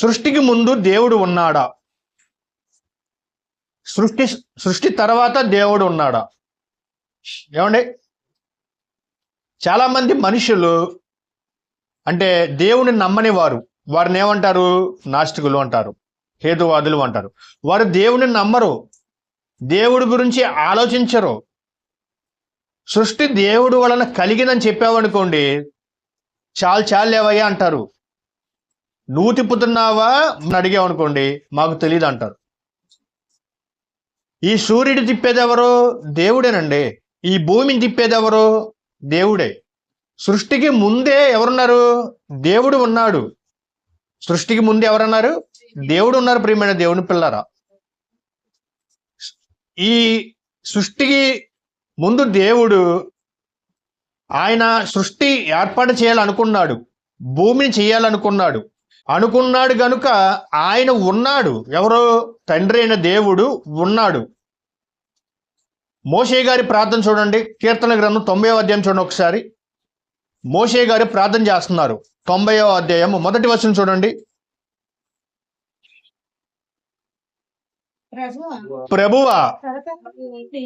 సృష్టికి ముందు దేవుడు ఉన్నాడా? సృష్టి సృష్టి తర్వాత దేవుడు ఉన్నాడా? ఏమండి? చాలామంది మనుషులు అంటే దేవుని నమ్మని వారు. వారిని ఏమంటారు? నాస్తికులు అంటారు. హేతువాదులు అంటారు. వారు దేవుని నమ్మరు. దేవుడి గురించి ఆలోచించరు. సృష్టి దేవుడు వలన కలిగిందని చెప్పావనుకోండి చాలు చాలు లేవయ్యా అంటారు. నువ్వు తిప్పుతున్నావా? అడిగామనుకోండి మాకు తెలియదు అంటారు. ఈ సూర్యుడు తిప్పేది ఎవరు? దేవుడేనండి. ఈ భూమిని తిప్పేది ఎవరు? దేవుడే. సృష్టికి ముందే ఎవరున్నారు? దేవుడు ఉన్నాడు. సృష్టికి ముందు ఎవరన్నారు? దేవుడు ఉన్నారు ప్రియమైన దేవుని పిల్లరా. ఈ సృష్టికి ముందు దేవుడు ఆయన సృష్టి ఏర్పాటు చేయాలనుకున్నాడు. భూమిని చేయాలనుకున్నాడు. అనుకున్నాడు గనుక ఆయన ఉన్నాడు. ఎవరో? తండ్రి అయిన దేవుడు ఉన్నాడు. మోషే గారి ప్రార్థన చూడండి. కీర్తన గ్రంథం తొంభై అధ్యాయం చూడండి ఒకసారి. మోషే గారు ప్రార్థన చేస్తున్నారు. తొంభైవ అధ్యాయం మొదటి వచనం చూడండి. ప్రభువా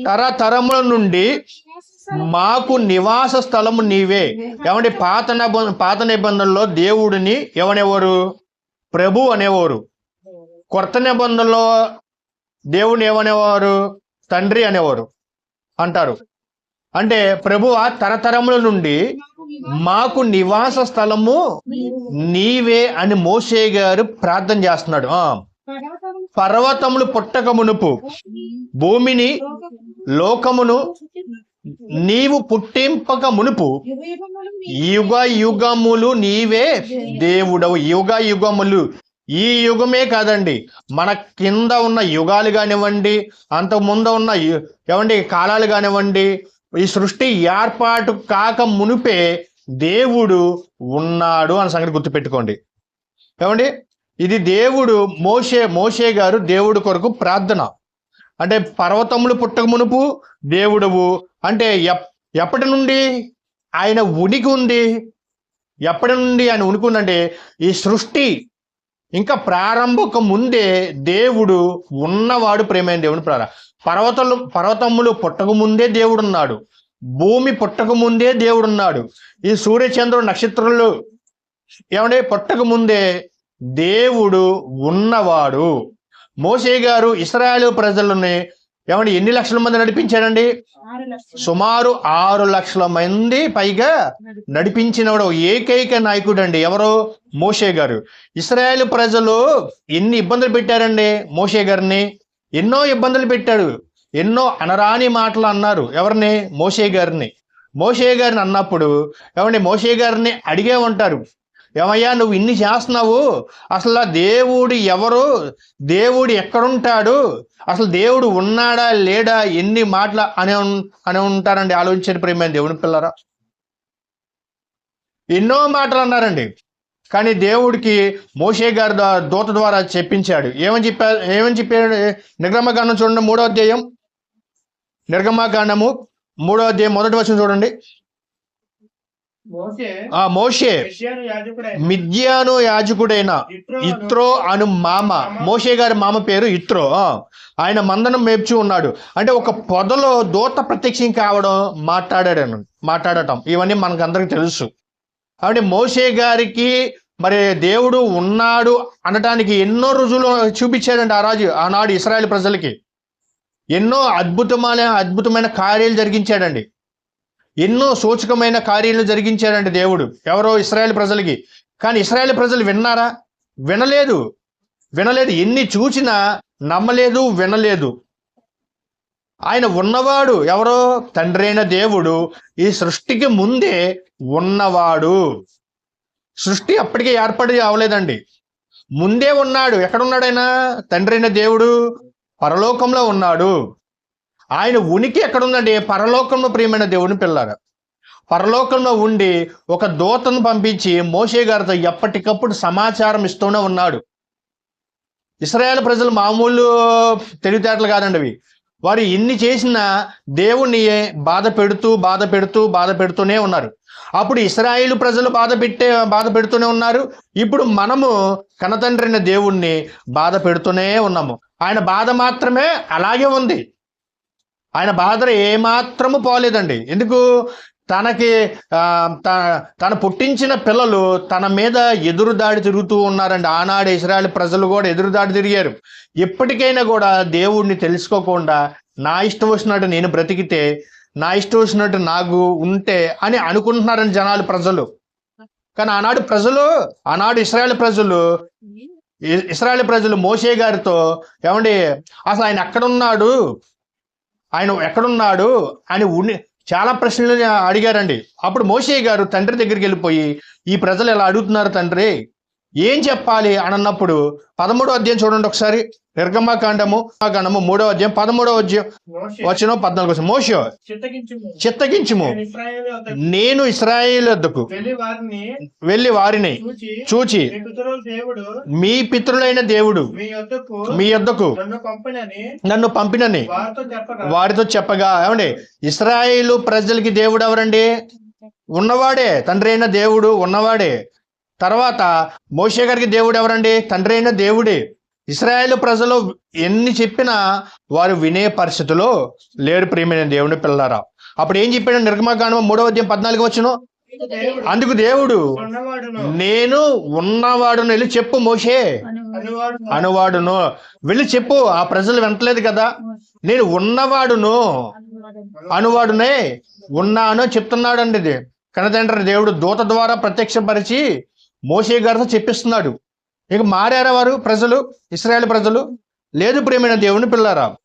తరతరముల నుండి మాకు నివాస స్థలము నీవే. ఏమంటే పాత పాత నిబంధనలో దేవుడిని ఎవనెవరు ప్రభు అనేవారు. కొత్త నిబంధనలో దేవుని ఏమనేవారు తండ్రి అనేవారు అంటారు. అంటే ప్రభువ తరతరముల నుండి మాకు నివాస స్థలము నీవే. అని మోసే గారు ప్రార్థన చేస్తున్నాడు. పర్వతములు పుట్టక మునుపు భూమిని లోకమును నీవు పుట్టింపక మునుపు యుగ యుగములు నీవే దేవుడవు. యుగ యుగములు ఈ యుగమే కాదండి. మన కింద ఉన్న యుగాలు కానివ్వండి అంతకు ముందు ఉన్న యు- ఏమండి కాలాలు కానివ్వండి ఈ సృష్టి ఏర్పాటు కాక మునిపే దేవుడు ఉన్నాడు అనే సంగతి గుర్తుపెట్టుకోండి. ఏమండి? ఇది దేవుడు మోషే మోషే గారు దేవుడి కొరకు ప్రార్థన. అంటే పర్వతములు పుట్టక మునుపు దేవుడవు. అంటే ఎప్పటి నుండి ఆయన ఉనికి ఉంది? ఎప్పటి నుండి ఆయన ఉనికి ఉందంటే ఈ సృష్టి ఇంకా ప్రారంభక ముందే దేవుడు ఉన్నవాడు ప్రేమైన దేవుని ప్రార పర్వతలు పర్వతములు పుట్టక ముందే దేవుడు ఉన్నాడు భూమి పుట్టక ముందే దేవుడు ఉన్నాడు ఈ సూర్యచంద్రుడు నక్షత్రాలు ఏమంటే పుట్టక ముందే దేవుడు ఉన్నవాడు. మోసే గారు ఇస్రాయేల్ ప్రజలని ఏమంటే ఎన్ని లక్షల మంది నడిపించాడండి? సుమారు ఆరు లక్షల మంది పైగా నడిపించినవాడు ఏకైక నాయకుడు అండి ఎవరు? మోషే గారు. ఇస్రాయేల్ ప్రజలు ఎన్ని ఇబ్బందులు పెట్టారండి మోషే గారిని? ఎన్నో ఇబ్బందులు పెట్టాడు. ఎన్నో అనరాని మాటలు అన్నారు ఎవరిని? మోషే గారిని. మోషే గారిని అన్నప్పుడు ఏమండి మోషే గారిని అడిగే ఉంటారు. ఏమయ్యా నువ్వు ఇన్ని చేస్తున్నావు? అసలు దేవుడు ఎవరు? దేవుడు ఎక్కడుంటాడు? అసలు దేవుడు ఉన్నాడా లేడా? ఎన్ని మాటల అనే ఉన్- అనే ఉంటారండి. ఆలోచించండి ప్రేమ దేవుని పిల్లరా. ఎన్నో మాటలు అన్నారండి. కానీ దేవుడికి మోషే గారి దూత ద్వారా చెప్పించాడు. ఏమని చెప్పారు ఏమని చెప్పాడు నిర్గమకాండం చూడండి మూడో అధ్యాయం. నిర్గమకాండము మూడో అధ్యాయం మొదటి వచ్చిన చూడండి. ఆ మోషే మిద్యాను యాజకుడైన ఇత్రో అను మామ. మోషే గారి మామ పేరు ఇత్రో. ఆయన మందనం మేపుచూ ఉన్నాడు. అంటే ఒక పొదలో దూత ప్రత్యక్షం కావడం మాట్లాడాడు మాట్లాడటం. ఇవన్నీ మనకు అందరికి తెలుసు. కాబట్టి మోషే గారికి మరి దేవుడు ఉన్నాడు అనటానికి ఎన్నో రుజువులు చూపించాడండి ఆ రాజు ఆనాడు ఇస్రాయేల్ ప్రజలకి. ఎన్నో అద్భుతమైన అద్భుతమైన కార్యాలు జరిగించాడండి. ఎన్నో సూచకమైన కార్యాలు జరిగించాడండి దేవుడు. ఎవరో ఇస్రాయేల్ ప్రజలకి. కానీ ఇస్రాయేల్ ప్రజలు విన్నారా? వినలేదు. వినలేదు. ఎన్ని చూసినా నమ్మలేదు వినలేదు. ఆయన ఉన్నవాడు ఎవరో? తండ్రి అయిన దేవుడు ఈ సృష్టికి ముందే ఉన్నవాడు. సృష్టి అప్పటికే ఏర్పడి అవలేదండి ముందే ఉన్నాడు. ఎక్కడున్నాడు ఆయన? దేవుడు పరలోకంలో ఉన్నాడు. ఆయన ఉనికి ఎక్కడుందండి? పరలోకంలో ప్రియమైన దేవుని పిల్లారు పరలోకంలో ఉండి ఒక దూతను పంపించి మోషే గారితో ఎప్పటికప్పుడు సమాచారం ఇస్తూనే ఉన్నాడు. ఇస్రాయేల్ ప్రజలు మామూలు తెలివితేటలు కాదండి అవి. వారు ఎన్ని చేసినా దేవుణ్ణి బాధ పెడుతూ బాధ పెడుతూ బాధ పెడుతూనే ఉన్నారు. అప్పుడు ఇస్రాయిల్ ప్రజలు బాధ పెట్టే బాధ పెడుతూనే ఉన్నారు. ఇప్పుడు మనము కనతండ్రిన దేవుణ్ణి బాధ పెడుతూనే ఉన్నాము. ఆయన బాధ మాత్రమే అలాగే ఉంది. ఆయన బాధలు ఏమాత్రము పోలేదండి. ఎందుకు? తనకి తన పుట్టించిన పిల్లలు తన మీద ఎదురుదాడి తిరుగుతూ ఉన్నారండి. ఆనాడు ఇస్రాయల్ ప్రజలు కూడా ఎదురుదాడి తిరిగారు. ఎప్పటికైనా కూడా దేవుడిని తెలుసుకోకుండా నా ఇష్టం వచ్చినట్టు నేను బ్రతికితే నా ఇష్టం వచ్చినట్టు నాకు ఉంటే అని అనుకుంటున్నారని జనాలు ప్రజలు. కానీ ఆనాడు ప్రజలు ఆనాడు ఇస్రాయల్ ప్రజలు ఇస్రాయల్ ప్రజలు మోసే గారితో ఏమండి అసలు ఆయన ఎక్కడున్నాడు? ఆయన ఎక్కడున్నాడు అని ఉండి చాలా ప్రశ్నలు అడిగారండి. అప్పుడు మోషే గారు తండ్రి దగ్గరికి వెళ్ళిపోయి ఈ ప్రజలు ఎలా అడుగుతున్నారు తండ్రి? ఏం చెప్పాలి అని అన్నప్పుడు పదమూడో అధ్యాయం చూడండి ఒకసారి. నిర్గమాకాండము కాండము మూడో అధ్యాయం పదమూడో అధ్యాయం. వచ్చిన పద్నాలుగు వచ్చిన మోషో. చిత్తగించుము. నేను వద్దకు ఇస్రాయేల్ వద్దకు వెళ్ళి వారిని చూచి మీ పితరుల దేవుడు మీ పితరులైన దేవుడు మీ యొద్దకు మీ యొద్దకు నన్ను పంపినని వారితో చెప్పగా. ఏమండి? ఇస్రాయేలు ప్రజలకి దేవుడు ఎవరండి? ఉన్నవాడే. తండ్రి అయిన దేవుడు ఉన్నవాడే. తర్వాత మోషే గారికి దేవుడు ఎవరండి? తండ్రి అయిన దేవుడే. ఇస్రాయేల్ ప్రజలు ఎన్ని చెప్పినా వారు వినే పరిస్థితిలో లేరు ప్రియమైన దేవుని పిల్లరా అప్పుడు ఏం చెప్పాడు నిర్గమకాండం మూడవ అధ్యాయం పద్నాలుగు వచ్చును అందుకు దేవుడు నేను ఉన్నవాడును వెళ్ళి చెప్పు మోషే. అనువాడును. వెళ్ళి చెప్పు ఆ ప్రజలు వింటలేదు కదా. నేను ఉన్నవాడును. అనువాడునే ఉన్నాను చెప్తున్నాడండి ఇది. కనతండ్రి దేవుడు దూత ద్వారా ప్రత్యక్షపరిచి మోషే గారితో చెప్పిస్తున్నాడు. ఇక మారారా వారు ప్రజలు ఇస్రాయేల్ ప్రజలు? లేదు ప్రేమైన దేవుని పిల్లారా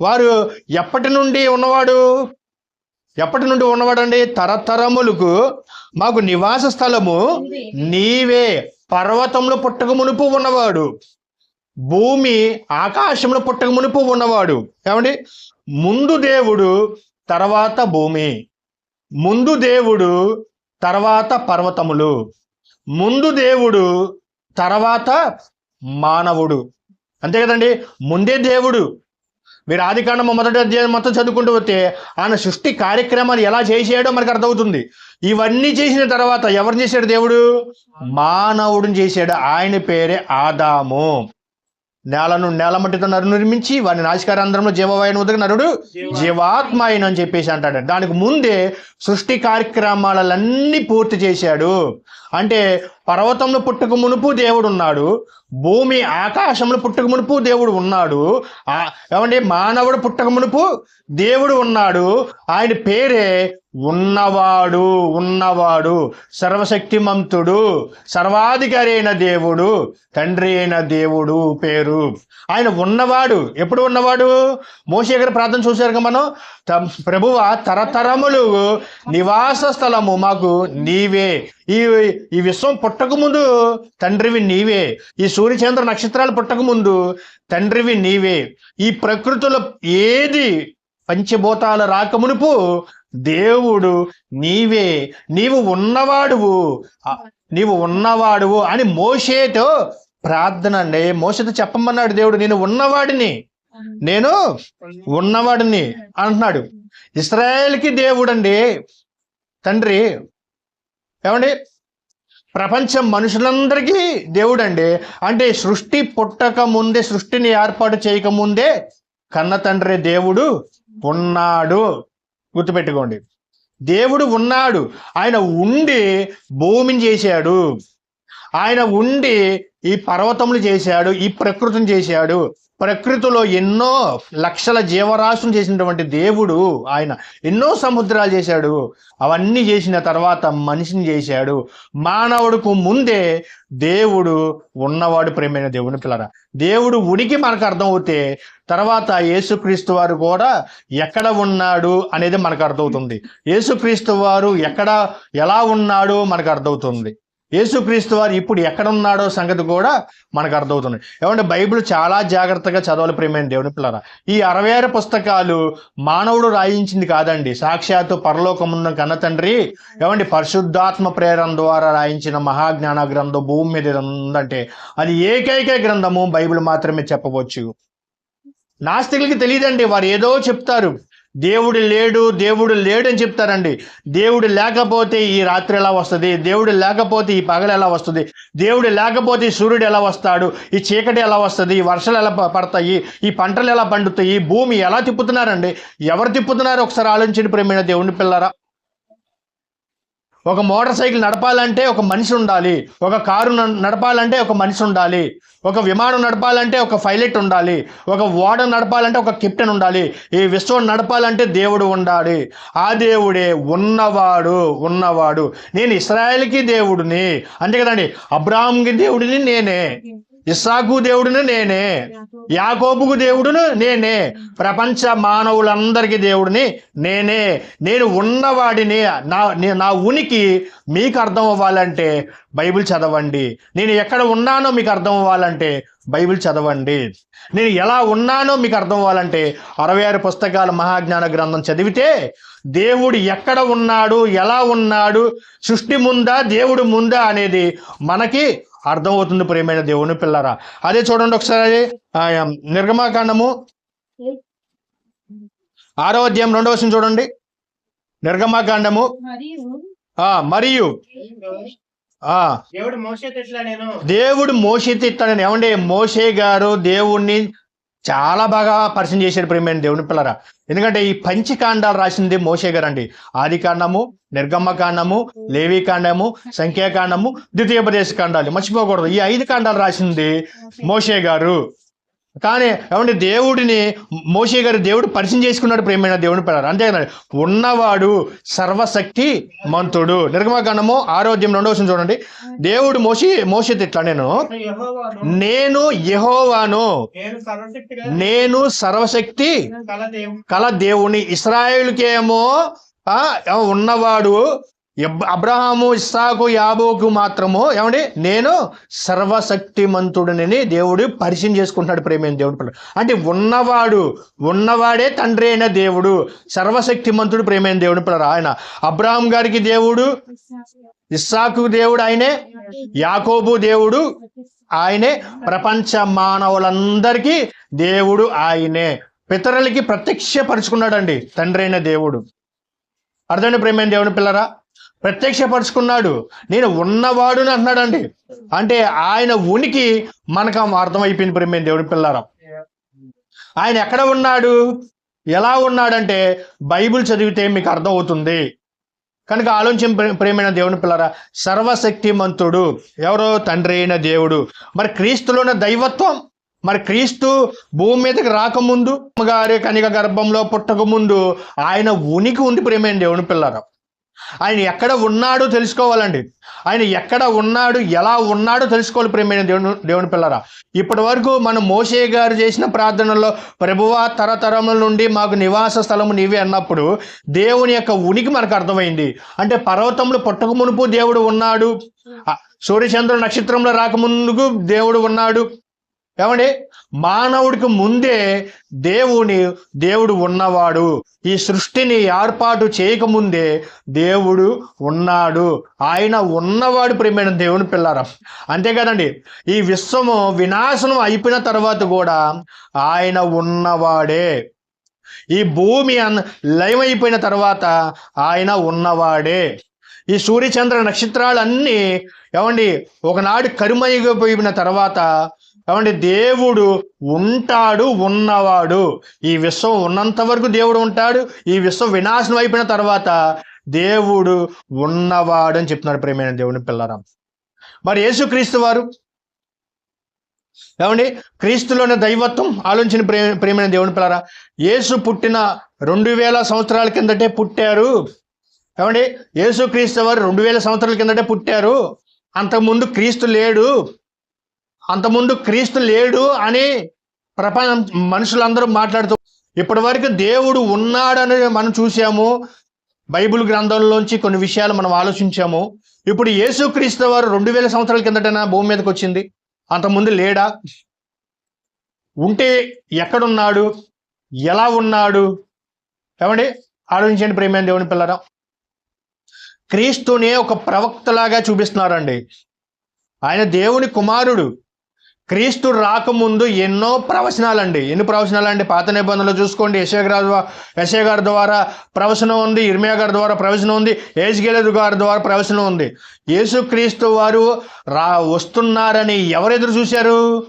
వారు ఎప్పటి నుండి ఉన్నవాడు? ఎప్పటి నుండి ఉన్నవాడండి? తరతరములకు మాకు నివాస స్థలము నీవే. పర్వతంలో పుట్టక మునుపు ఉన్నవాడు భూమి ఆకాశంలో పుట్టక మునుపు ఉన్నవాడు. ఏమండి? ముందు దేవుడు తర్వాత భూమి ముందు దేవుడు తర్వాత పర్వతములు. ముందు దేవుడు తర్వాత మానవుడు. అంతే కదండి? ముందే దేవుడు. మీరు ఆది కాండము మొదటి అధ్యాయం మొత్తం చదువుకుంటూ వస్తే ఆయన సృష్టి కార్యక్రమాలు ఎలా చేసాడో మనకు అర్థమవుతుంది. ఇవన్నీ చేసిన తర్వాత ఎవరు చేశాడు దేవుడు? మానవుడిని చేశాడు. ఆయన పేరే ఆదాము. నేలను నేల మట్టితో నరు నిర్మించి వారిని నాశకారంధ్రంలో జీవవాయుని ఉదక నరుడు జీవాత్మ అయిన అని చెప్పేసి అంటాడు. దానికి ముందే సృష్టి కార్యక్రమాలన్నీ పూర్తి చేశాడు. అంటే పర్వతంలో పుట్టుకు మునుపు దేవుడు ఉన్నాడు భూమి ఆకాశంలో పుట్టుకు మునుపు దేవుడు ఉన్నాడు ఏమంటే మానవుడు పుట్టక మునుపు దేవుడు ఉన్నాడు ఆయన పేరే ఉన్నవాడు ఉన్నవాడు సర్వశక్తిమంతుడు సర్వాధికారి అయిన దేవుడు తండ్రి అయిన దేవుడు పేరు. ఆయన ఉన్నవాడు ఎప్పుడు ఉన్నవాడు? మోషే ప్రార్థన చూశారు మనం? ప్రభువ తరతరములు నివాస స్థలము మాకు నీవే. ఈ ఈ విశ్వం పుట్టకముందు తండ్రివి నీవే. ఈ సూర్యచంద్ర నక్షత్రాలు పుట్టకముందు తండ్రివి నీవే. ఈ ప్రకృతిలో ఏది పంచభూతాలు రాకమునుపు దేవుడు నీవే. నీవు ఉన్నవాడువు. నీవు ఉన్నవాడువు అని మోసేతో ప్రార్థన అండి. మోసతో చెప్పమన్నాడు దేవుడు నేను ఉన్నవాడిని. నేను ఉన్నవాడిని. అంటున్నాడు. ఇస్రాయేల్కి దేవుడండి. తండ్రి ఏమండి? ప్రపంచం మనుషులందరికీ దేవుడండి. అంటే సృష్టి పుట్టక ముందే సృష్టిని ఏర్పాటు చేయకముందే కన్న తండ్రి దేవుడు ఉన్నాడు. గుర్తుపెట్టుకోండి. దేవుడు ఉన్నాడు. ఆయన ఉండి భూమిని చేశాడు. ఆయన ఉండి ఈ పర్వతములు చేశాడు ఈ ప్రకృతిని చేశాడు. ప్రకృతిలో ఎన్నో లక్షల జీవరాశులు చేసినటువంటి దేవుడు ఆయన. ఎన్నో సముద్రాలు చేశాడు. అవన్నీ చేసిన తర్వాత మనిషిని చేశాడు. మానవుడికి ముందే దేవుడు ఉన్నవాడు ప్రేమైన దేవుని పిల్లరా. దేవుడు ఉనికి మనకు అర్థం అవుతే తర్వాత యేసుక్రీస్తు వారు కూడా ఎక్కడ ఉన్నాడు అనేది మనకు అర్థమవుతుంది. యేసుక్రీస్తు వారు ఎక్కడ ఎలా ఉన్నాడో మనకు అర్థమవుతుంది. యేసుక్రీస్తు వారు ఇప్పుడు ఎక్కడున్నాడో సంగతి కూడా మనకు అర్థమవుతుంది. ఏమంటే బైబిల్ చాలా జాగ్రత్తగా చదవాలి ప్రేమైన దేవుని పిల్లరా. ఈ అరవై ఆరు పుస్తకాలు మానవుడు రాయించింది కాదండి. సాక్షాత్తు పరలోకమున్న కన్న తండ్రి ఏమండి పరిశుద్ధాత్మ ప్రేరణ ద్వారా రాయించిన మహాజ్ఞాన గ్రంథం భూమి మీద ఉందంటే అది ఏకైక గ్రంథము బైబిల్ మాత్రమే చెప్పవచ్చు. నాస్తికులకి తెలియదండి. వారు ఏదో చెప్తారు. దేవుడు లేడు దేవుడు లేడు అని చెప్తారండి. దేవుడు లేకపోతే ఈ రాత్రి ఎలా వస్తుంది? దేవుడు లేకపోతే ఈ పగలు ఎలా వస్తుంది? దేవుడు లేకపోతే ఈ సూర్యుడు ఎలా వస్తాడు? ఈ చీకటి ఎలా వస్తుంది? ఈ వర్షాలు ఎలా పడతాయి? ఈ పంటలు ఎలా పండుతాయి? భూమి ఎలా తిప్పుతున్నారండి? ఎవరు తిప్పుతున్నారు? ఒకసారి ఆలోచించండి ప్రేమైన దేవుని పిల్లరా. ఒక మోటార్ సైకిల్ నడపాలంటే ఒక మనిషి ఉండాలి. ఒక కారు నడపాలంటే ఒక మనిషి ఉండాలి. ఒక విమానం నడపాలంటే ఒక పైలట్ ఉండాలి. ఒక ఓడ నడపాలంటే ఒక కెప్టెన్ ఉండాలి. ఈ విశ్వం నడపాలంటే దేవుడు ఉండాలి. ఆ దేవుడే ఉన్నవాడు ఉన్నవాడు. నేను ఇస్రాయేల్కి దేవుడిని. అంతే కదండి అబ్రాహాంకి దేవుడిని నేనే. ఇస్సాకు దేవుడిని నేనే యాకోబుకు దేవుడును నేనే ప్రపంచ మానవులందరికీ దేవుడిని నేనే. నేను ఉన్నవాడిని నా నే- నా ఉనికి మీకు అర్థం అవ్వాలంటే బైబిల్ చదవండి. నేను ఎక్కడ ఉన్నానో మీకు అర్థం అవ్వాలంటే బైబిల్ చదవండి. నేను ఎలా ఉన్నానో మీకు అర్థం అవ్వాలంటే అరవై ఆరు పుస్తకాల మహాజ్ఞాన గ్రంథం చదివితే దేవుడు ఎక్కడ ఉన్నాడు ఎలా ఉన్నాడు సృష్టి ముందా దేవుడు ముందా అనేది మనకి అర్థమవుతుంది ప్రేమైన దేవుని పిల్లరా. అదే చూడండి ఒకసారి నిర్గమాకాండము. ఆరో అధ్యాయం రెండవ చూడండి. నిర్గమాకాండము. మరియు ఆ మరియు ఆ దేవుడు మోసే నేను. తిట్టాడని ఏమండి? మోషే గారు దేవుణ్ణి చాలా బాగా పరిచయం చేశాడు ప్రేమైన దేవుని పిల్లరా. ఎందుకంటే ఈ పంచకాండాలు రాసింది మోషే గారు అండి ఆది కాండము నిర్గమ్మ కాండము లేవి కాండము సంఖ్యాకాండము ద్వితీయోపదేశ కాండాలు. మర్చిపోకూడదు. ఈ ఐదు కాండాలు రాసింది మోషే గారు. కానీ ఏమంటే దేవుడిని మోషే గారు దేవుడు పరిచయం చేసుకున్నాడు ప్రేమైన దేవుని పిల్లలు అంతేకాదు ఉన్నవాడు సర్వశక్తి మంతుడు. నిర్గమకాండము ఆరోగ్యం రెండవ వచనం చూడండి. దేవుడు మోషి మోషే తిట్లా నేను. నేను యెహోవాను. నేను సర్వశక్తి కల దేవుని. ఇస్రాయేలుకేమో ఉన్నవాడు అబ్రహాము ఇస్సాకు యాబోకు మాత్రము ఏమండి? నేను సర్వశక్తిమంతుడిని దేవుడు పరిచయం చేసుకుంటున్నాడు ప్రేమైన దేవుడు పిల్ల అంటే ఉన్నవాడు ఉన్నవాడే తండ్రి అయిన దేవుడు సర్వశక్తిమంతుడు ప్రేమైన దేవుని పిల్లరా? ఆయన అబ్రహాం గారికి దేవుడు ఇస్సాకు దేవుడు ఆయనే యాకోబు దేవుడు ఆయనే ప్రపంచ మానవులందరికీ దేవుడు ఆయనే. పితరులకి ప్రత్యక్షపరుచుకున్నాడండి తండ్రి అయిన దేవుడు. అర్థండి ప్రేమైన దేవుని పిల్లరా? ప్రత్యక్షపరుచుకున్నాడు. నేను ఉన్నవాడుని అంటున్నాడండి. అంటే ఆయన ఉనికి మనకు అర్థమైపోయింది ప్రేమైన దేవుడి పిల్లారం. ఆయన ఎక్కడ ఉన్నాడు? ఎలా ఉన్నాడంటే బైబిల్ చదివితే మీకు అర్థం అవుతుంది కనుక ఆలోచన ప్రేమైన దేవుని పిల్లరా సర్వశక్తిమంతుడు ఎవరో? తండ్రి అయిన దేవుడు. మరి క్రీస్తులోని దైవత్వం? మరి క్రీస్తు భూమి మీదకి రాకముందు గారి కనిక గర్భంలో పుట్టకముందు ఆయన ఉనికి ఉంది ప్రేమైన దేవుని పిల్లరా. ఆయన ఎక్కడ ఉన్నాడో తెలుసుకోవాలండి. ఆయన ఎక్కడ ఉన్నాడు ఎలా ఉన్నాడో తెలుసుకోవాలి ప్రేమైన దేవుని దేవుని పిల్లరా. ఇప్పటి వరకు మన మోసే గారు చేసిన ప్రార్థనలో ప్రభువా తరతరముల నుండి మాకు నివాస స్థలము నీవే అన్నప్పుడు దేవుని యొక్క ఉనికి మనకు అర్థమైంది. అంటే పర్వతములు పుట్టక మునుపు దేవుడు ఉన్నాడు. సూర్యచంద్ర నక్షత్రంలో రాకముందుకు దేవుడు ఉన్నాడు. ఏమండి? మానవుడికి ముందే దేవుని దేవుడు ఉన్నవాడు. ఈ సృష్టిని ఏర్పాటు చేయకముందే దేవుడు ఉన్నాడు. ఆయన ఉన్నవాడు ప్రేమైన దేవుని పిల్లారా. అంతేకాదండి ఈ విశ్వము వినాశనం అయిపోయిన తర్వాత కూడా ఆయన ఉన్నవాడే. ఈ భూమి అన్ లయమైపోయిన తర్వాత ఆయన ఉన్నవాడే. ఈ సూర్యచంద్ర నక్షత్రాలన్నీ ఏమండి? ఒకనాడు కరుమైపోయిన తర్వాత కాబట్టి దేవుడు ఉంటాడు ఉన్నవాడు. ఈ విశ్వం ఉన్నంత వరకు దేవుడు ఉంటాడు. ఈ విశ్వం వినాశనం అయిపోయిన తర్వాత దేవుడు ఉన్నవాడు అని చెప్తున్నాడు ప్రేమైన దేవుని పిల్లరాం మరి యేసుక్రీస్తు వారు ఏమండి? క్రీస్తులోని దైవత్వం ఆలోచన ప్రేమ ప్రేమైన దేవుని పిల్లరా యేసు పుట్టిన రెండు వేల సంవత్సరాల కిందటే పుట్టారు. ఏమండి? యేసు క్రీస్తు వారు రెండు వేల సంవత్సరాల కిందటే పుట్టారు. అంతకుముందు క్రీస్తు లేడు. అంతకుముందు క్రీస్తు లేడు అని ప్రపంచ మనుషులందరూ మాట్లాడుతూ ఇప్పటి వరకు దేవుడు ఉన్నాడని మనం చూసాము. బైబిల్ గ్రంథంలోంచి కొన్ని విషయాలు మనం ఆలోచించాము. ఇప్పుడు యేసుక్రీస్తు వారు రెండు వేల సంవత్సరాల కిందటైనా భూమి మీదకి వచ్చింది? అంతకుముందు లేడా? ఉంటే ఎక్కడున్నాడు? ఎలా ఉన్నాడు? ఏమండి? ఆలోచించండి ప్రేమైన దేవుని పిల్లరా. క్రీస్తునే ఒక ప్రవక్తలాగా చూపిస్తున్నారండి. ఆయన దేవుని కుమారుడు. క్రీస్తు రాకముందు ఎన్నో ప్రవచనాలు అండి ఎన్ని ప్రవచనాలండి? పాత నిబంధనలు చూసుకోండి. యశయ గారి యశయ గారి ద్వారా ప్రవచనం ఉంది. ఇర్మియా గారి ద్వారా ప్రవచనం ఉంది. ఏజ్గేలేదు గారి ద్వారా ప్రవచనం ఉంది. యేసుక్రీస్తు వారు రా వస్తున్నారని ఎవరు ఎదురు చూశారు?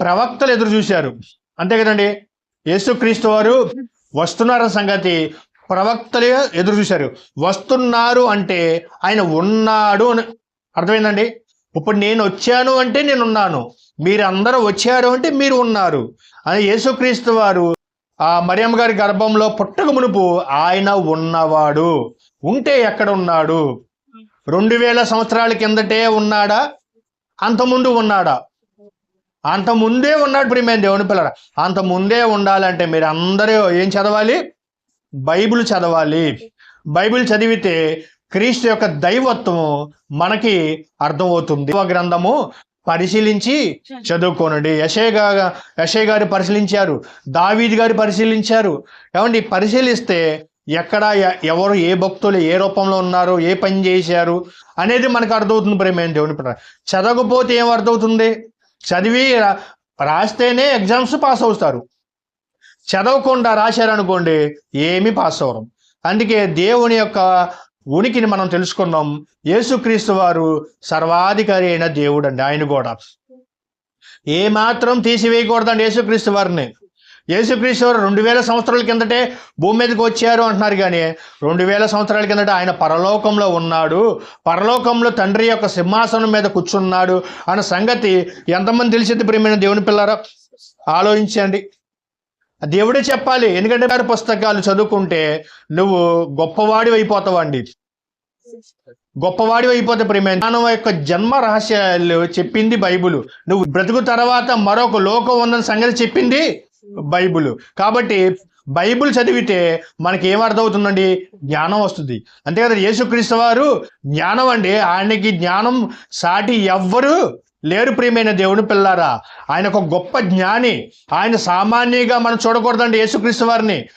ప్రవక్తలు ఎదురు చూశారు. అంతే కదండి? యేసుక్రీస్తు వారు వస్తున్నారన్న సంగతి ప్రవక్తలే ఎదురు చూశారు. వస్తున్నారు అంటే ఆయన ఉన్నాడు అని అర్థమైందండి? ఇప్పుడు నేను వచ్చాను అంటే నేను మీరందరూ మీరు వచ్చారు అంటే మీరు ఉన్నారు. అని యేసుక్రీస్తు వారు ఆ మరియమ్మ గారి గర్భంలో పుట్టక మునుపు ఆయన ఉన్నవాడు. ఉంటే ఎక్కడ ఉన్నాడు రెండు వేల సంవత్సరాల కిందటే ఉన్నాడా? అంతముందు ఉన్నాడా? అంత ముందే ఉన్నాడు ప్రియమైన దేవుని పిల్లల అంత ముందే ఉండాలంటే మీరు అందరూ ఏం చదవాలి? బైబిల్ చదవాలి. బైబిల్ చదివితే క్రీస్తు యొక్క దైవత్వము మనకి అర్థమవుతుంది. గ్రంథము పరిశీలించి చదువుకోనండి. యశయ గా యశయ గారు పరిశీలించారు. దావీద్ గారు పరిశీలించారు. ఏమండి? పరిశీలిస్తే ఎక్కడ ఎవరు ఏ భక్తులు ఏ రూపంలో ఉన్నారు ఏ పని చేశారు అనేది మనకు అర్థమవుతుంది ప్రేమైన దేవుని చదవకపోతే ఏం అర్థమవుతుంది? చదివి రాస్తేనే ఎగ్జామ్స్ పాస్ అవుతారు. చదవకుండా రాశారనుకోండి ఏమీ పాస్ అవ్వరు. అందుకే దేవుని యొక్క ఉనికిని మనం తెలుసుకున్నాం. యేసుక్రీస్తు వారు సర్వాధికారి అయిన దేవుడు అండి ఆయన కూడా. ఏ మాత్రం తీసివేయకూడదండి యేసుక్రీస్తు వారిని. యేసుక్రీస్తు వారు రెండు వేల సంవత్సరాల కిందటే భూమి మీదకి వచ్చారు అంటున్నారు కానీ రెండు వేల సంవత్సరాల కిందట ఆయన పరలోకంలో ఉన్నాడు. పరలోకంలో తండ్రి యొక్క సింహాసనం మీద కూర్చున్నాడు. అన్న సంగతి ఎంతమంది తెలిసింది ప్రియమైన దేవుని పిల్లారా? ఆలోచించండి. దేవుడే చెప్పాలి. ఎందుకంటే వారి పుస్తకాలు చదువుకుంటే నువ్వు గొప్పవాడి అయిపోతావండి. గొప్పవాడి అయిపోతే ప్రేమ మానవ యొక్క జన్మ రహస్యాలు చెప్పింది బైబుల్. నువ్వు బ్రతుకు తర్వాత మరొక లోకం ఉందని సంగతి చెప్పింది బైబుల్. కాబట్టి బైబిల్ చదివితే మనకి ఏం అర్థమవుతుందండి? జ్ఞానం వస్తుంది. అంతే కదా యేసుక్రీస్తు వారు జ్ఞానం అండి. ఆయనకి జ్ఞానం సాటి ఎవ్వరు లేరు ప్రియమైన దేవుని పిల్లారా ఆయన ఒక గొప్ప జ్ఞాని ఆయన సామాన్యంగా మనం చూడకూడదండి యేసుక్రీస్తు వారిని.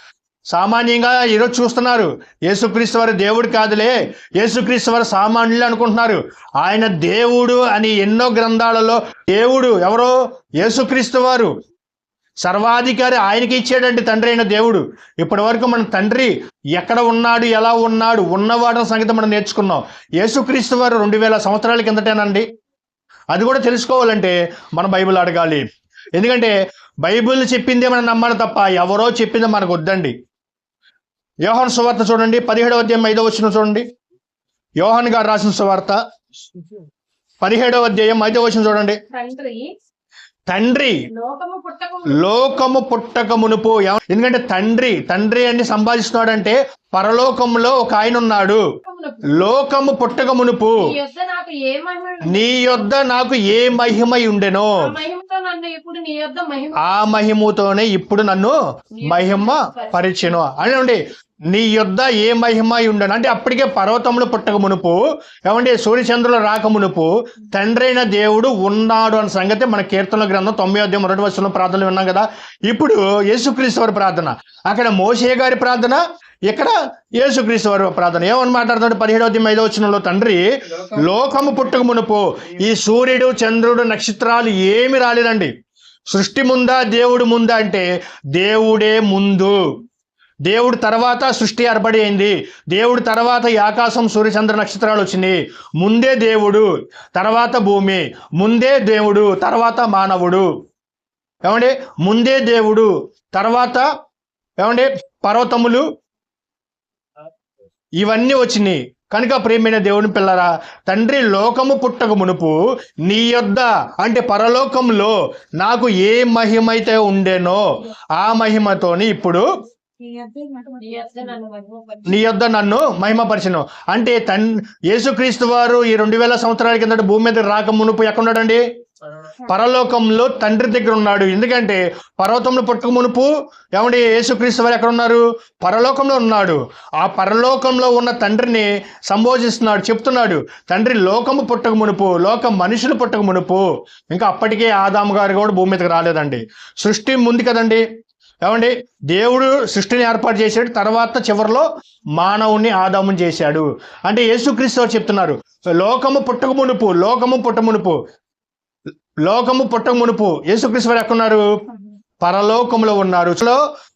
సామాన్యంగా ఈరోజు చూస్తున్నారు యేసుక్రీస్తు వారు దేవుడు కాదులే యేసుక్రీస్తు వారు సామాన్యులు అనుకుంటున్నారు. ఆయన దేవుడు అని ఎన్నో గ్రంథాలలో దేవుడు ఎవరో? యేసుక్రీస్తు వారు. సర్వాధికారి ఆయనకి ఇచ్చాడండి తండ్రి అయిన దేవుడు. ఇప్పటి వరకు మన తండ్రి ఎక్కడ ఉన్నాడు ఎలా ఉన్నాడు ఉన్నవాడు సంగతి మనం నేర్చుకున్నాం. యేసుక్రీస్తు వారు రెండు వేల సంవత్సరాల కిందటేనండి. అది కూడా తెలుసుకోవాలంటే మనం బైబిల్ అడగాలి. ఎందుకంటే బైబిల్ చెప్పిందే మనం నమ్మాలి తప్ప ఎవరో చెప్పింది మనకు వద్దండి. యోహన్ సువార్త చూడండి పదిహేడవ అధ్యాయం ఐదవ వచ్చిన చూడండి. యోహన్ గారు రాసిన సువార్త పదిహేడవ అధ్యాయం ఐదవ వచ్చిన చూడండి. తండ్రి. లోకము పుట్టక లోకము పుట్టక మునుపు ఎవ- ఎందుకంటే తండ్రి తండ్రి అని సంపాదిస్తున్నాడంటే పరలోకంలో ఒక ఆయన ఉన్నాడు. లోకము పుట్టక మునుపు నీ యొద్ద నాకు ఏ మహిమ ఉండెనో? ఆ మహిమతోనే ఇప్పుడు నన్ను మహిమ పరిచెను. అనండి నీ యొద్ద ఏ మహిమ ఉండను. అంటే అప్పటికే పర్వతములు పుట్టక మునుపు ఏమండి సూర్యచంద్రులు రాక మునుపు తండ్రైన దేవుడు ఉన్నాడు అన్న సంగతి మన కీర్తన గ్రంథం తొంభై అధ్యాయం మొదటి వర్షంలో ప్రార్థనలు విన్నాం కదా. ఇప్పుడు యేసుక్రీస్తు వారి ప్రార్థన. అక్కడ మోసే గారి ప్రార్థన ఇక్కడ యేసుక్రీస్తు వారి ప్రార్థన. ఏమని మాట్లాడుతున్నాడు పదిహేడవ అధ్యాయం ఐదో వచనంలో తండ్రి లోకము పుట్టక మునుపు ఈ సూర్యుడు చంద్రుడు నక్షత్రాలు ఏమి రాలేదండి. సృష్టి ముందా దేవుడు ముందా అంటే దేవుడే ముందు. దేవుడు తర్వాత సృష్టి ఏర్పడి అయింది. దేవుడు తర్వాత ఈ ఆకాశం సూర్యచంద్ర నక్షత్రాలు వచ్చినాయి ముందే దేవుడు తర్వాత భూమి ముందే దేవుడు తర్వాత మానవుడు. ఏమండి? ముందే దేవుడు తర్వాత ఏమండి? పర్వతములు. ఇవన్నీ వచ్చినాయి. కనుక ప్రేమైన దేవుని పిల్లరా తండ్రి లోకము పుట్టక మునుపు నీ యొద్ద అంటే పరలోకంలో నాకు ఏ మహిమైతే ఉండేనో ఆ మహిమతోని ఇప్పుడు నీ యొద్ద నన్ను మహిమపరిచను అంటే తన్ యేసుక్రీస్తు వారు ఈ రెండు వేల సంవత్సరాల కిందట భూమి మీద రాక మునుపు ఎక్కడున్నాడండి? పరలోకంలో తండ్రి దగ్గర ఉన్నాడు. ఎందుకంటే పర్వతంలో పుట్టక మునుపు ఏమండి యేసుక్రీస్తు వారు ఎక్కడ ఉన్నారు పరలోకంలో ఉన్నాడు. ఆ పరలోకంలో ఉన్న తండ్రిని సంబోధిస్తున్నాడు చెప్తున్నాడు. తండ్రి లోకము పుట్టక మునుపు లోకం మనుషులు పుట్టక మునుపు ఇంకా అప్పటికే ఆదాము గారు కూడా భూమి మీదకి రాలేదండి. సృష్టి ముందు కదండి? ఏమండి దేవుడు సృష్టిని ఏర్పాటు చేశాడు తర్వాత చివరిలో మానవుని ఆదాము చేశాడు. అంటే యేసుక్రీస్తు వారు చెప్తున్నారు లోకము పుట్టక మునుపు లోకము పుట్ట మునుపు లోకము పుట్టక మునుపు యేసుక్రీస్తు వారు ఎక్కడున్నారు? పరలోకంలో ఉన్నారు.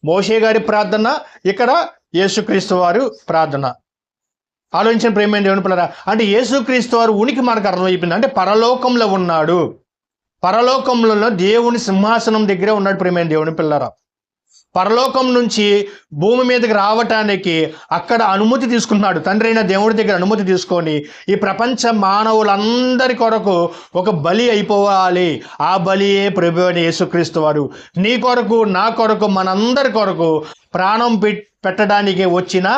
మోషే గారి ప్రార్థన ఇక్కడ యేసుక్రీస్తు వారు ప్రార్థన. ఆలోచించిన ప్రేమైన దేవుని పిల్లరా అంటే యేసుక్రీస్తు వారు ఉనికి మనకు అర్థమైపోయింది. అంటే పరలోకంలో ఉన్నాడు. పరలోకంలో దేవుని సింహాసనం దగ్గరే ఉన్నాడు ప్రేమైన దేవుని పిల్లరా. పరలోకం నుంచి భూమి మీదకి రావటానికి అక్కడ అనుమతి తీసుకున్నాడు తండ్రి అయిన దేవుడి దగ్గర అనుమతి తీసుకొని ఈ ప్రపంచ మానవులందరి కొరకు ఒక బలి అయిపోవాలి. ఆ బలియే ప్రభు అని యేసుక్రీస్తు వారు. నీ కొరకు నా కొరకు మనందరి కొరకు ప్రాణం పెట్టడానికి వచ్చిన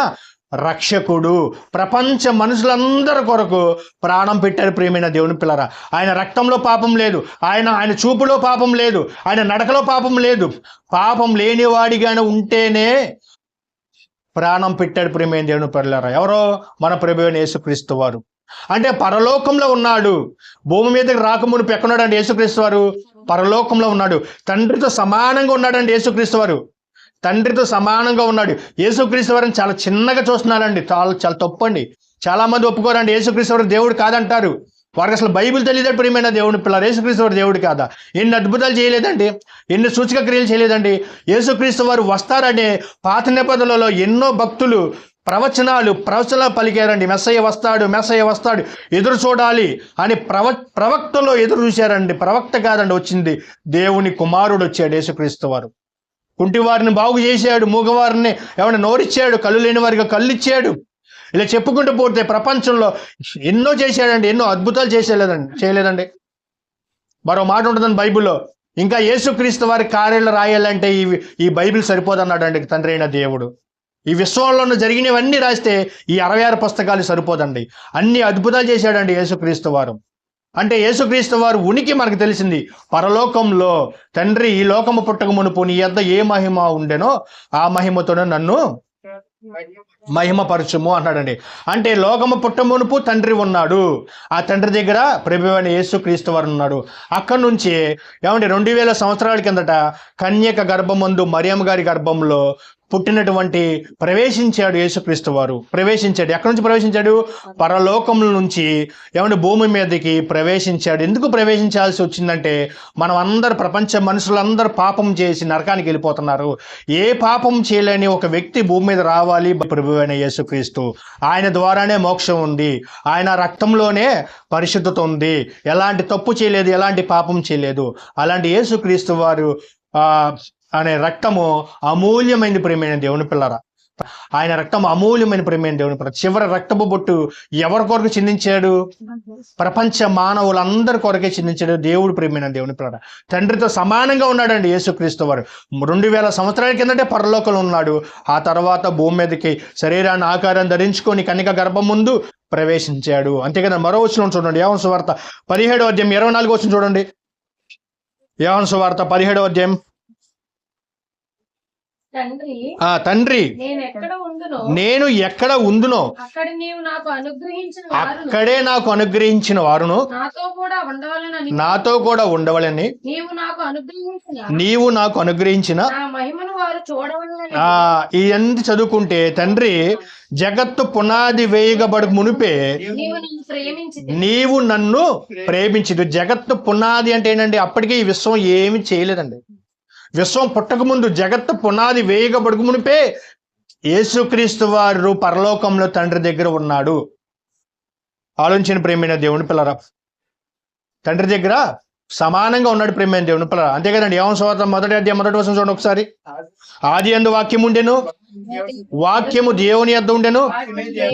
రక్షకుడు. ప్రపంచ మనుషులందరి కొరకు ప్రాణం పెట్టారు ప్రేమైన దేవుని పిల్లరా. ఆయన రక్తంలో పాపం లేదు. ఆయన ఆయన చూపులో పాపం లేదు. ఆయన నడకలో పాపం లేదు. పాపం లేనివాడిగానే ఉంటేనే ప్రాణం పెట్టాడు ప్రేమైన దేవుని పిల్లరా. ఎవరో? మన ప్రభు యేసుక్రీస్తు వారు. అంటే పరలోకంలో ఉన్నాడు. భూమి మీదకి రాకమునుపు ఎక్కడున్నాడు యేసుక్రీస్తు వారు? పరలోకంలో ఉన్నాడు. తండ్రితో సమానంగా ఉన్నాడండి యేసుక్రీస్తు వారు. తండ్రితో సమానంగా ఉన్నాడు. యేసుక్రీస్తు వారిని చాలా చిన్నగా చూస్తున్నారండి. చాలా చాలా తప్పండి. చాలా మంది ఒప్పుకోరండి. యేసుక్రీస్తు వారు దేవుడు కాదంటారు. వారికి అసలు బైబిల్ తెలియదు ప్రియమైన దేవుని పిల్లలు. యేసుక్రీస్తు వారు దేవుడు కాదా? ఎన్ని అద్భుతాలు చేయలేదండి. ఎన్ని సూచక క్రియలు చేయలేదండి. యేసుక్రీస్తు వారు వస్తారనే పాత నేపథ్యంలో ఎన్నో భక్తులు ప్రవచనాలు ప్రవచనాలు పలికారండి. మెస్సయ్య వస్తాడు మెస్సయ్య వస్తాడు. ఎదురు చూడాలి అని ప్రవ ప్రవక్తలో ఎదురు చూశారండి. ప్రవక్త కాదండి వచ్చింది దేవుని కుమారుడు వచ్చాడు యేసుక్రీస్తు వారు. కుంటివారిని బాగు చేశాడు మూగవారిని ఏమైనా నోరిచ్చాడు కళ్ళు లేని వారికి కళ్ళు ఇచ్చాడు ఇలా చెప్పుకుంటూ పోతే ప్రపంచంలో ఎన్నో చేశాడండి ఎన్నో అద్భుతాలు చేసేలేదండి చేయలేదండి. మరో మాట ఉంటుందండి బైబిల్లో ఇంకా యేసుక్రీస్తు వారి కార్యాలు రాయాలంటే ఈ ఈ బైబిల్ సరిపోదన్నాడండి తండ్రి అయిన దేవుడు. ఈ విశ్వంలో జరిగినవన్నీ రాస్తే ఈ అరవై ఆరు పుస్తకాలు సరిపోదండి. అన్ని అద్భుతాలు చేశాడండి యేసుక్రీస్తు వారు. అంటే యేసుక్రీస్తు వారు ఉనికి మనకు తెలిసింది పరలోకంలో తండ్రి ఈ లోకము పుట్టక మునుపు నీ యొద్ద ఏ మహిమ ఉండెనో ఆ మహిమతోనే నన్ను మహిమపరచుము అన్నాడండి. అంటే లోకము పుట్టమునుపు తండ్రి ఉన్నాడు ఆ తండ్రి దగ్గర ప్రభు అయిన యేసుక్రీస్తు వారు ఉన్నాడు. అక్కడి నుంచి ఏమంటే రెండు వేల సంవత్సరాల కిందట కన్యక గర్భమందు మరియమ్మ గారి గర్భంలో పుట్టినటువంటి ప్రవేశించాడు యేసుక్రీస్తు వారు. ప్రవేశించాడు. ఎక్కడి నుంచి ప్రవేశించాడు? పరలోకం. నుంచి. ఏమంటే భూమి మీదకి ప్రవేశించాడు. ఎందుకు ప్రవేశించాల్సి వచ్చిందంటే మనం అందరు ప్రపంచ మనుషులందరూ పాపం చేసి నరకానికి వెళ్ళిపోతున్నారు. ఏ పాపం చేయలేని ఒక వ్యక్తి భూమి మీద రావాలి. ప్రభు అయిన యేసుక్రీస్తు. ఆయన ద్వారానే మోక్షం ఉంది. ఆయన రక్తంలోనే పరిశుద్ధత ఉంది. ఎలాంటి తప్పు చేయలేదు ఎలాంటి పాపం చేయలేదు. అలాంటి యేసుక్రీస్తు వారు ఆ అనే రక్తము అమూల్యమైన ప్రేమైన దేవుని పిల్లరా. ఆయన రక్తం అమూల్యమైన ప్రేమైన దేవుని పిల్ల చివరి రక్తపు బొట్టు ఎవరి కొరకు చిందించాడు? ప్రపంచ మానవులందరి కొరకే చిందించాడు దేవుడు ప్రేమైన దేవుని పిల్లరా. తండ్రితో సమానంగా ఉన్నాడండి యేసుక్రీస్తు వారు. రెండు వేల సంవత్సరాల కిందటే పరలోకంలో ఉన్నాడు. ఆ తర్వాత భూమి మీదకి శరీరాన్ని ఆకారం ధరించుకొని కనిక గర్భం ముందు ప్రవేశించాడు. అంతే కదా మరో వచ్చిన చూడండి. యావన్ సువార్త పదిహేడో అధ్యాయం ఇరవై నాలుగు వచ్చిన చూడండి. యావన్ సువార్త పదిహేడో అధ్యాయం తండ్రి నేను ఎక్కడ ఉందునో అక్కడ నాకు అనుగ్రహించిన వారును. నాతో కూడా ఉండవాలని నీవు నాకు అనుగ్రహించిన ఇవన్నీ చదువుకుంటే తండ్రి జగత్తు పునాది వేయగబడక మునిపే నీవు నన్ను ప్రేమించి నీవు నన్ను ప్రేమించదు జగత్తు పునాది అంటే ఏంటంటే అప్పటికే ఈ విశ్వం ఏమి చేయలేదండి. విశ్వం పుట్టకముందు జగత్తు పునాది వేయగబడక మునిపే యేసుక్రీస్తు వారు పరలోకంలో తండ్రి దగ్గర ఉన్నాడు. ఆలోచించిన ప్రేమైన దేవుని పిల్లరా. తండ్రి దగ్గర సమానంగా ఉన్నాడు ప్రేమైన దేవుని పిల్లరా అంతే కదండి. ఏమో స్వార్థం మొదటి అధ్యాయం మొదటి వర్షం చూడండి ఒకసారి. ఆది అందు వాక్యం ఉండెను. వాక్యము దేవుని యొద్ద ఉండెను.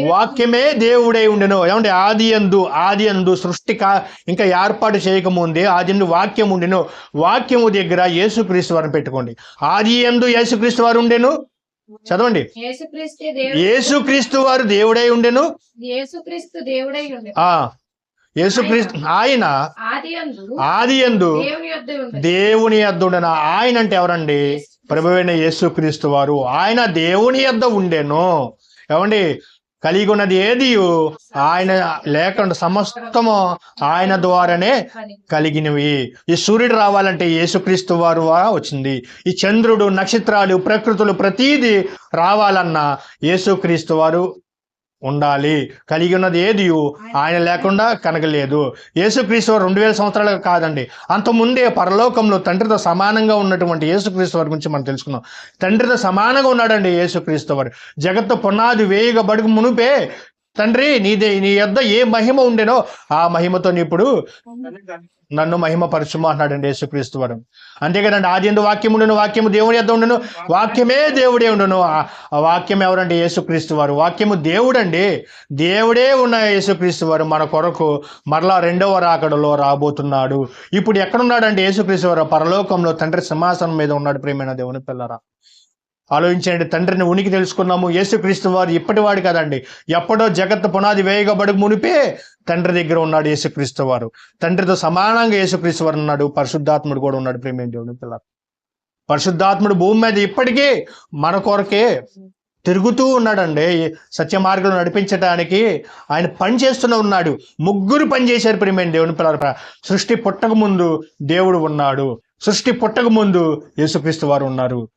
వాక్యమే దేవుడై ఉండెను. ఏమంటే ఆది అందు ఆది అందు సృష్టి కా ఇంకా ఏర్పాటు చేయకముందే ఆది అందు వాక్యం ఉండెను. వాక్యము దగ్గర యేసుక్రీస్తు వారిని పెట్టుకోండి. ఆది అందు యేసుక్రీస్తు వారు ఉండెను. చదవండి. యేసుక్రీస్తే వారు దేవుడై ఉండెను. యేసుక్రీస్తు దేవుడై యేసుక్రీస్తు ఆయన ఆది అందు దేవుని యొద్ద ఉండెను? ఆయన అంటే ఎవరండి? ప్రభువైన యేసుక్రీస్తు వారు. ఆయన దేవుని యొద్ద ఉండెను. ఏమండి? కలిగి ఉన్నది ఏది? ఆయన లేకుండా సమస్తము ఆయన ద్వారానే కలిగినవి. ఈ సూర్యుడు రావాలంటే యేసుక్రీస్తు వారు వచ్చింది. ఈ చంద్రుడు నక్షత్రాలు ప్రకృతులు ప్రతీది రావాలన్నా యేసుక్రీస్తు వారు ఉండాలి. కలిగి ఉన్నది ఏది? ఆయన లేకుండా కనగలేదు యేసుక్రీస్తు వారు రెండు వేల సంవత్సరాలు కాదండి. అంతకుముందే ముందే పరలోకంలో తండ్రితో సమానంగా ఉన్నటువంటి యేసుక్రీస్తు వారి గురించి మనం తెలుసుకున్నాం తండ్రితో సమానంగా ఉన్నాడండి యేసుక్రీస్తు వారు. జగత్తు పునాది వేయగా బడుగు మునుపే తండ్రి నీదే నీ యొద్ద ఏ మహిమ ఉండేనో ఆ మహిమతో ఇప్పుడు నన్ను మహిమ పరచుము అన్నాడండి యేసుక్రీస్తు వారు. అంతే కదండి ఆది ఎందు వాక్యం ఉండను వాక్యము దేవుడి యొద్ద ఉండను వాక్యమే దేవుడే ఉండను. ఆ ఆ వాక్యం ఎవరండి యేసుక్రీస్తు వారు? వాక్యము దేవుడండి. దేవుడే ఉన్న యేసుక్రీస్తు వారు మన కొరకు మరలా రెండవ రాకడలో రాబోతున్నాడు. ఇప్పుడు ఎక్కడున్నాడండి యేసుక్రీస్తు వారు? పరలోకంలో తండ్రి సింహాసనం మీద ఉన్నాడు ప్రేమైన దేవుని పిల్లరా. ఆలోచించండి. తండ్రిని ఉనికి తెలుసుకున్నాము. యేసుక్రీస్తు వారు ఇప్పటివాడు కదండి. ఎప్పుడో జగత్తు పునాది వేయగబడి మునిపే తండ్రి దగ్గర ఉన్నాడు యేసుక్రీస్తు వారు. తండ్రితో సమానంగా యేసుక్రీస్తు వారు ఉన్నాడు. పరిశుద్ధాత్ముడు కూడా ఉన్నాడు ప్రేమేం దేవుని పిల్ల పరిశుద్ధాత్ముడు భూమి మీద ఇప్పటికీ మన కొరకే తిరుగుతూ ఉన్నాడండి. సత్య మార్గంలో నడిపించడానికి ఆయన పని చేస్తూనే ఉన్నాడు. ముగ్గురు పని చేశారు ప్రేమైన దేవుని పిల్లలు. సృష్టి పుట్టక ముందు దేవుడు ఉన్నాడు. సృష్టి పుట్టక ముందు యేసుక్రీస్తు వారు ఉన్నారు.